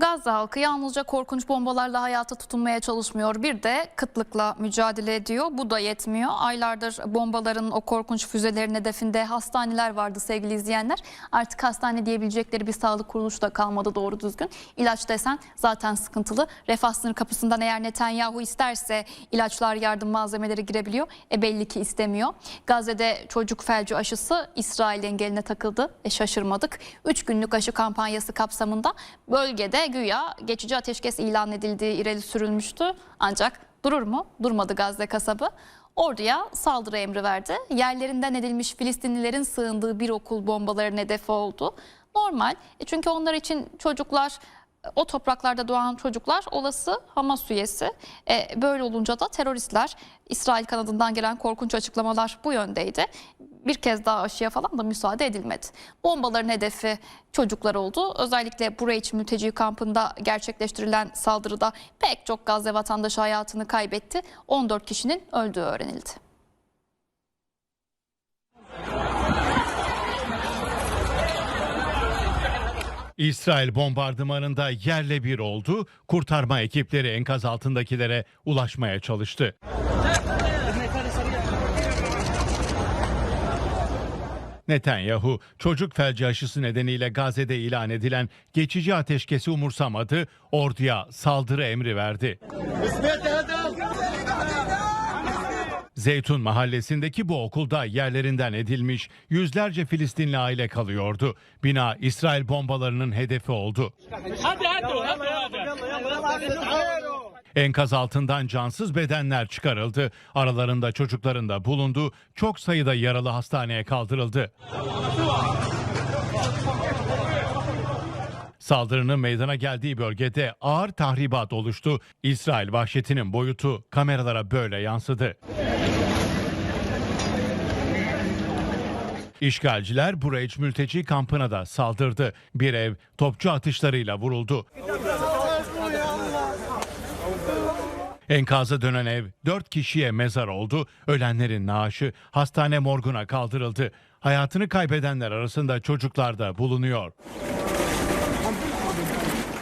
Gazze halkı yalnızca korkunç bombalarla hayata tutunmaya çalışmıyor. Bir de kıtlıkla mücadele ediyor. Bu da yetmiyor. Aylardır bombaların o korkunç füzelerin hedefinde hastaneler vardı sevgili izleyenler. Artık hastane diyebilecekleri bir sağlık kuruluşu da kalmadı doğru düzgün. İlaç desen zaten sıkıntılı. Refah sınır kapısından eğer Netanyahu isterse ilaçlar yardım malzemeleri girebiliyor. E belli ki istemiyor. Gazze'de çocuk felci aşısı İsrail engeline takıldı. E şaşırmadık. 3 günlük aşı kampanyası kapsamında bölgede güya geçici ateşkes ilan edildiği ileri sürülmüştü. Ancak durur mu? Durmadı Gazze kasabı. Orduya saldırı emri verdi. Yerlerinden edilmiş Filistinlilerin sığındığı bir okul bombaların hedefi oldu. Normal. E çünkü onlar için çocuklar o topraklarda doğan çocuklar olası Hamas üyesi. E, böyle olunca da teröristler İsrail kanadından gelen korkunç açıklamalar bu yöndeydi. Bir kez daha aşıya falan da müsaade edilmedi. Bombaların hedefi çocuklar oldu. Özellikle Burayç mülteci kampında gerçekleştirilen saldırıda pek çok Gazze vatandaşı hayatını kaybetti. 14 kişinin öldüğü öğrenildi. İsrail bombardımanında yerle bir oldu. Kurtarma ekipleri enkaz altındakilere ulaşmaya çalıştı. Netanyahu çocuk felci aşısı nedeniyle Gazze'de ilan edilen geçici ateşkesi umursamadı, orduya saldırı emri verdi. Zeytun mahallesindeki bu okulda yerlerinden edilmiş yüzlerce Filistinli aile kalıyordu. Bina İsrail bombalarının hedefi oldu. Hadi hadi hadi hadi. Enkaz altından cansız bedenler çıkarıldı. Aralarında çocukların da bulundu. Çok sayıda yaralı hastaneye kaldırıldı. Saldırının meydana geldiği bölgede ağır tahribat oluştu. İsrail vahşetinin boyutu kameralara böyle yansıdı. İşgalciler Burayç mülteci kampına da saldırdı. Bir ev topçu atışlarıyla vuruldu. Enkaza dönen ev 4 kişiye mezar oldu. Ölenlerin naaşı hastane morguna kaldırıldı. Hayatını kaybedenler arasında çocuklar da bulunuyor. all the time.